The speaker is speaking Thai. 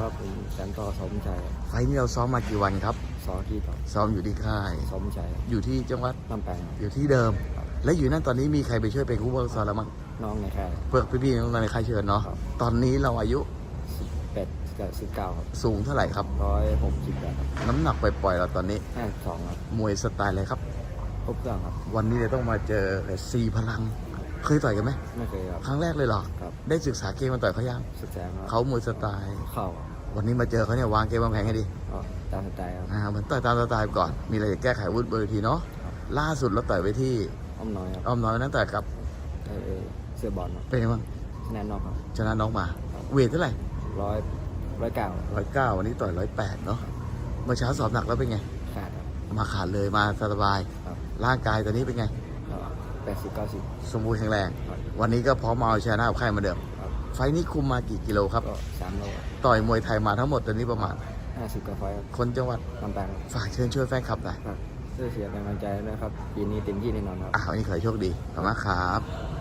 ครับผมแสนต่อสมชัยไฟล์นี้เราซ้อมมากี่วันครับ สอที่ต่อซ้อมอยู่ที่ค่าย สมชัยอยู่ที่จังหวัด ลำแปางอยู่ที่เดิม และอยู่นั่นตอนนี้มีใครไปช่วยเป็นคู่บอลซ้อมแล้วมั้งน้องในค่าย เพื่อพี่ๆน้องๆในค่ายเชิญเนาะ ครับ ตอนนี้เราอายุสิบแปดกับสิบเก้าครับสูงเท่าไหร่ครับ ร้อยหกสิบแปดครับน้ำหนักปล่อยๆเราตอนนี้ ห้าสองครับมวยสไตล์อะไรครับ ครบเครื่องครับ วันนี้เราต้องมาเจอซีพลัง เคยต่อยกันไหมไม่เคยครับ ครั้งแรกเลยเหรอ ครับ ได้ศึกษาเกมมาต่อยเขายังสุดแสนครับเขามวยสไตล์ เข้าวันนี้มาเจอเขาเนี่ยวางเกมวางแผนให้ดีก็ตามสไตล์ครับ อ่าเหมือนต่อยตามสไตล์ก่อน มีอะไรจะแก้ไขวุฒิเบอร์ทีเนาะ ครับ ล่าสุดเราต่อยไปที่อ้อมน้อยครับอ้อมน้อยนั่นแต่กับเออเออเสื้อบอลครับเป็นไงบ้างแน่นอนครับชนะน้องมา เวทเท่าไหร่ร้อยร้อยเก้าร้อยเก้าวันนี้ต่อยร้อยแปดเนาะ เมื่อเช้าสอบหนักแล้วเป็นไง ขาดครับ มาขาดเลยมาสบาย ครับ ร่างกายตอนนี้เป็นไง แปดสิบเก้าสิบ สมบูรณ์แข็งแรง ครับวันนี้ก็พร้อมมาเอาชนะกับใครเหมาเดิม ครับ ไฟล์นี้คุมมากี่กิโลครับ ก็สามโลต่อยมวยไทยมาทั้งหมดตอนนี้ประมาณ ห้าสิบกว่าไฟล์ครับคนจังหวัดลำปางครับฝากเชิญช่วยแฟนคลับหน่อยครับเสื้อเสียเป็นกำลังใจด้วยนะครับปีนี้เต็มที่แน่นอนครับ อ่าวันนี้ขอให้โชคดีขอบคุณมากครับ